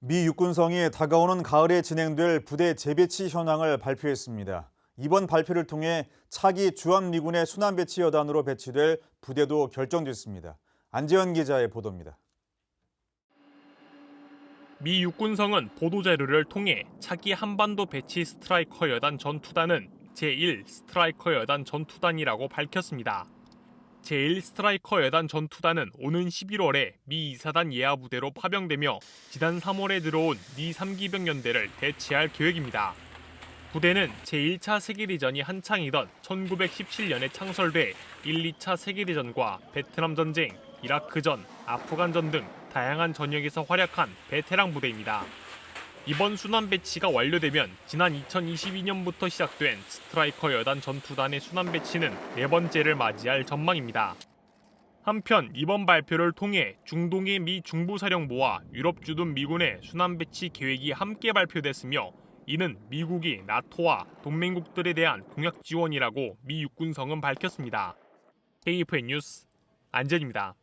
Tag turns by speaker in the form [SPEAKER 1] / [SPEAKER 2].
[SPEAKER 1] 미 육군성이 다가오는 가을에 진행될 부대 재배치 현황을 발표했습니다. 이번 발표를 통해 차기 주한미군의 순환 배치 여단으로 배치될 부대도 결정됐습니다. 안재현 기자의 보도입니다.
[SPEAKER 2] 미 육군성은 보도 자료를 통해 차기 한반도 배치 스트라이커 여단 전투단은 제1 스트라이커 여단 전투단이라고 밝혔습니다. 제1 스트라이커 여단 전투단은 오는 11월에 미 2사단 예하 부대로 파병되며 지난 3월에 들어온 미 3기병 연대를 대체할 계획입니다. 부대는 제1차 세계대전이 한창이던 1917년에 창설돼 1, 2차 세계대전과 베트남 전쟁, 이라크전, 아프간전 등 다양한 전역에서 활약한 베테랑 부대입니다. 이번 순환 배치가 완료되면 지난 2022년부터 시작된 스트라이커 여단 전투단의 순환 배치는 네 번째를 맞이할 전망입니다. 한편 이번 발표를 통해 중동의 미 중부사령부와 유럽 주둔 미군의 순환 배치 계획이 함께 발표됐으며 이는 미국이 나토와 동맹국들에 대한 공약 지원이라고 미 육군성은 밝혔습니다. KFN 뉴스 안전입니다.